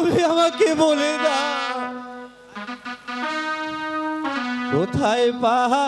তুমি আমাকে বলে দাও। কোথায় পাহা